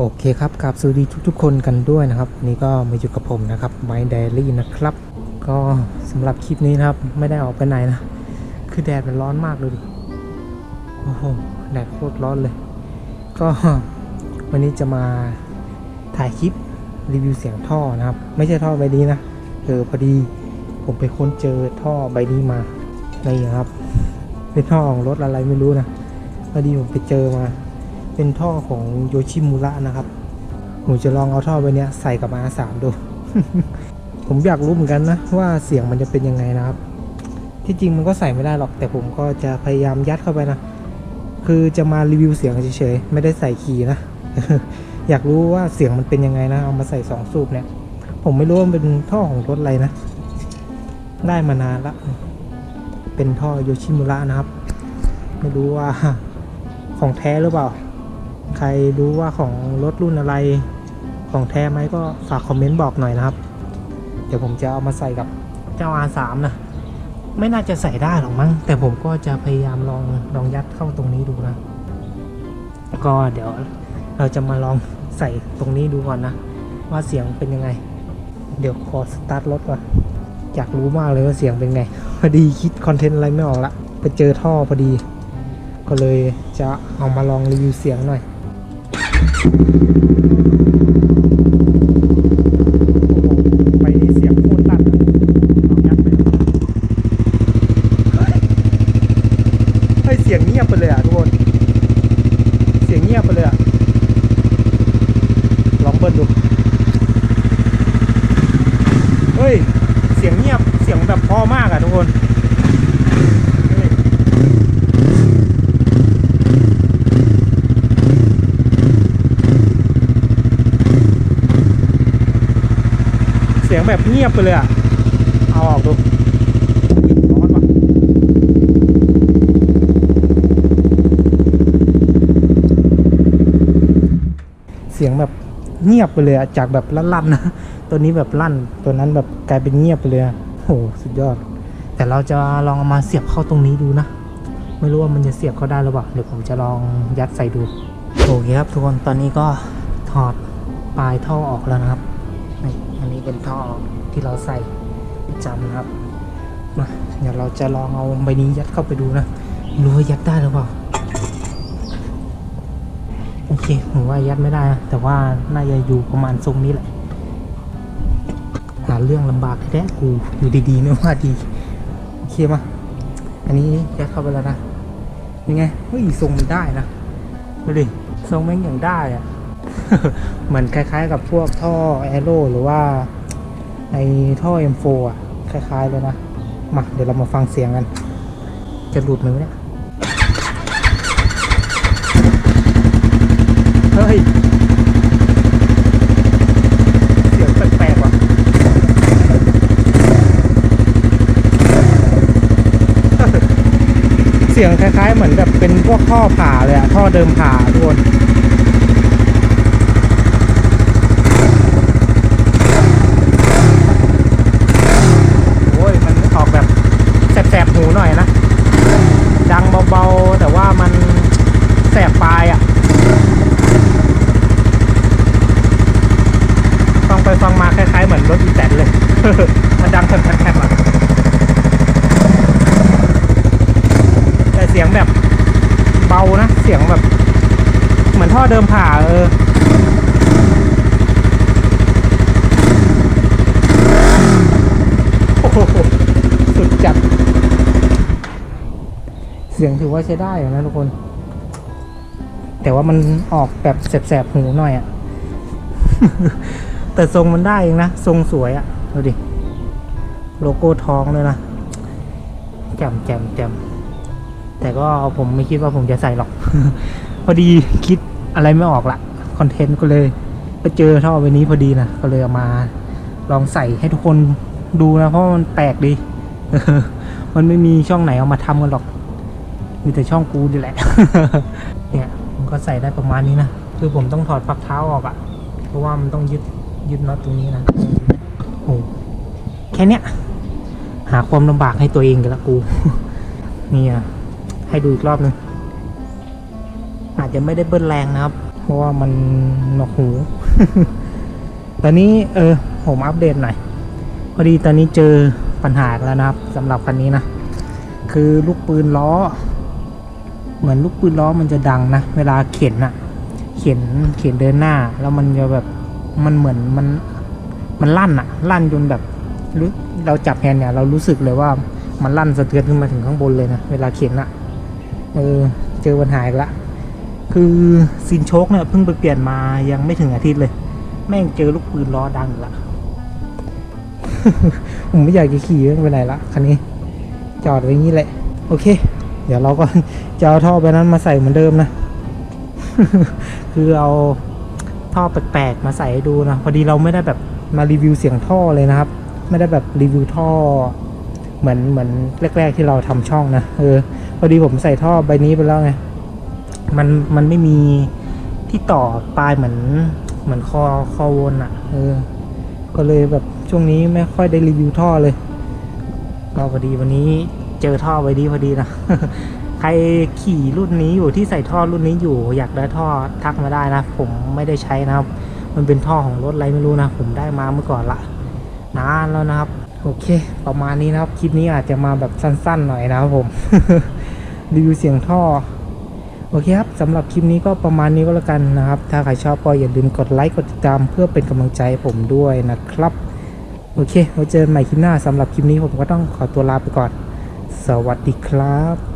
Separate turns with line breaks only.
โอเคครับกับสวัสดีทุกๆ คนกันด้วยนะครับนี่ก็มาอยู่กับผมนะครับ My Diary นะครับ ก็สำหรับคลิปนี้นะครับไม่ได้ออกไปไหนนะ คือแดดมันร้อนมากเลยดิโอ้โหแดดโคตรร้อนเลย ก็วันนี้จะมาถ่ายคลิปรีวิวเสียงท่อนะครับ ไม่ใช่ท่อใบนี้นะเออพอดีผมไปค้นเจอท่อใบนี้มานี่ครับเป็นท่อของรถอะไรไม่รู้นะพอดีผมไปเจอมา เป็นท่อของโยชิมุระนะครับ ผมจะลองเอาท่อไปเนี้ยใส่กับ R3 ดู ผมอยากรู้เหมือนกันนะว่าเสียงมันจะเป็นยังไงนะครับ ที่จริงมันก็ใส่ไม่ได้หรอก แต่ผมก็จะพยายามยัดเข้าไปนะ คือจะมารีวิวเสียงเฉยๆ ไม่ได้ใส่คีย์นะ อยากรู้ว่าเสียงมันเป็นยังไงนะ เอามาใส่สองสูบเนี่ย ผมไม่รู้ว่าเป็นท่อของรถอะไรนะ ได้มานานละ เป็นท่อโยชิมุระนะครับ ไม่รู้ว่าของแท้หรือเปล่า ใครรู้ว่าของรถรุ่นอะไรของแท้ไหมก็ฝากคอมเมนต์บอกหน่อยนะครับ เดี๋ยวผมจะเอามาใส่กับเจ้า R3 นะ ไม่น่าจะใส่ได้หรอกมั้ง แต่ผมก็จะพยายามลองลองยัดเข้าตรงนี้ดูนะ ก็เดี๋ยวเราจะมาลองใส่ตรงนี้ดูก่อนนะ ว่าเสียงเป็นยังไง เดี๋ยวขอสตาร์ทรถก่อนอยากรู้มากเลยว่าเสียงเป็นไง พอดีคิดคอนเทนต์อะไรไม่ออกละ ไปเจอท่อพอดี ก็เลยจะเอามาลองรีวิวเสียงหน่อย ไปนี่เสียงโคตรลั่นอะลองยัดไปดูเฮ้ยเสียงเงียบไปเลยอะทุกคน เสียงเงียบไปเลยอะ ลองเบิ้ลดู เฮ้ย เสียงเงียบ เสียงแบบพอมากอะทุกคน เสียงแบบเงียบไปเลยอะเอาออกดูร้อนว่ะเสียงแบบเงียบไปเลยอะจากแบบลั่นๆนะ ตัวนี้แบบลั่น ตัวนั้นแบบกลายเป็นเงียบไปเลยโหสุดยอด แต่เราจะลองเอามาเสียบเข้าตรงนี้ดูนะ ไม่รู้ว่ามันจะเสียบเข้าได้หรือเปล่า เดี๋ยวผมจะลองยัดใส่ดู โอเคครับทุกคน ตอนนี้ก็ถอดปลายท่อออกแล้วนะครับ นี่อันนี้เป็นท่อที่เราใส่ประจำนะครับมาเดี๋ยวเราจะลองเอาใบนี้ยัดเข้าไปดูนะรู้ว่ายัดได้หรือเปล่าโอเคผมว่ายัดไม่ได้ แต่ว่าน่าจะอยู่ประมาณทรงนี้แหละหาเรื่องลำบากแท้กูอยู่ดีๆไม่ว่าดีโอเคมาอันนี้ยัดเข้าไปแล้วนะยังไงเฮ้ยทรงมันได้นะดูดิทรงแม่งอย่างได้อะ มือนคล้ายๆกับพวกท่อแอโร่หรือว่าไอท่อ M4 อะ คล้ายๆเลยนะ มา เดี๋ยวเรามาฟังเสียงกัน จะหลุดไหมเนี่ย เฮ้ย เสียงแปลกๆว่ะ เสียงคล้ายๆเหมือนแบบเป็นพวกท่อผ่าเลยอะท่อเดิมผ่าทุกคน โอ้ย มันออกแบบแสบๆหูหน่อยนะ ดังเบาๆ แต่ว่ามันแสบปลายอะ่ะ ฟังไปฟังมาคล้ายๆเหมือนรถอีแตนเลย มันดังแผลบๆอะ แต่เสียงแบบเบานะ เสียงแบบ เหมือน ท่อเดิมผ่าเออโหสุดจัด เสียงถือว่าใช้ได้อยู่นะทุกคน แต่ว่ามันออกแบบแสบๆหูหน่อยอะแต่ทรงมันได้เองนะ ทรงสวยอะดูดิ โลโก้ทองเลยนะแจมแจมแจมแต่ก็ผมไม่คิดว่าผมจะใส่หรอก พอดีคิด อะไรไม่ออกละคอนเทนต์ก็เลยไปเจอท่อใบนี้พอดีนะก็เลยเอามาลองใส่ให้ทุกคนดูนะเพราะมันแปลกดีมันไม่มีช่องไหนเอามาทำกันหรอก มีแต่ช่องกูนี่แหละ เนี่ยผมก็ใส่ได้ประมาณนี้นะ คือผมต้องถอดปลักเท้าออกอะ่ะ เพราะว่ามันต้องยึดยึดน็อตตรงนี้นะ โอ้แค่เนี้ย หาความลำบากให้ตัวเองกันละกู นี่อะ ให้ดูอีกรอบหนึง อาจจะไม่ได้เบิ้ลแรงนะครับโหราะว่ามันหนวกหู ตอนนี้เออผมอัปเดตหน่อย พอดีตอนนี้เจอปัญหาแล้วนะครับสำหรับคันนี้นะ คือลูกปืนล้อ เหมือนลูกปืนล้อมันจะดังนะ เวลาเข็นอะเข็นเข็นเดินหน้า แล้วมันจะแบบมันเหมือนมันมันลั่นอะลั่นจนแบบเราจับแฮนด์เนี่ยเรารู้สึกเลยว่ามันลั่นสะเทือนขึ้นมาถึงข้างบนเลยนะ เวลาเข็นอะเออเจอปัญหาอีกละ คือซินโชคเนี่ยเพิ่งไปเปลี่ยนมายังไม่ถึงอาทิตย์เลย แม่งเจอลูกปืนล้อดังละผมไม่อยากจะขี่ไม่เป็นไรละคันนี้ จอดไว้งี้แหละ โอเค เดี๋ยวเราก็จะเอาท่อไปนั้นมาใส่เหมือนเดิมนะ คือเอาท่อแปลกๆมาใส่ให้ดูนะ พอดีเราไม่ได้แบบมารีวิวเสียงท่อเลยนะครับ ไม่ได้แบบรีวิวท่อ เหมือนเหมือนแรก ๆที่เราทำช่องนะเออพอดีผมใส่ท่อใบนี้ไปแล้วไง มันมันไม่มีที่ต่อปลายเหมือนเหมือนคอคอวนอะ่ะเออก็เลยแบบช่วงนี้ไม่ค่อยได้รีวิวท่อเลยก็พอดีวันนี้เจอท่อไว้ดีพอดีนะใครขี่รุ่นนี้อยู่ที่ใส่ท่อรุ่นนี้อยู่อยากได้ท่อทักมาได้นะ ผมไม่ได้ใช้นะครับ มันเป็นท่อของรถอะไรไม่รู้นะ ผมได้มาเมื่อก่อนละนานแล้วนะครับโอเค ประมาณนี้นะครับ คลิปนี้อาจจะมาแบบสั้นๆหน่อยนะครับผมรีวิวเสียงท่อ โอเคครับสำหรับคลิปนี้ก็ประมาณนี้ก็แล้วกันนะครับ ถ้าใครชอบก็อย่าลืมกดไลค์กดติดตามเพื่อเป็นกำลังใจผมด้วยนะครับ โอเคไว้เจอกันใหม่คลิปหน้าสำหรับคลิปนี้ผมก็ต้องขอตัวลาไปก่อน สวัสดีครับ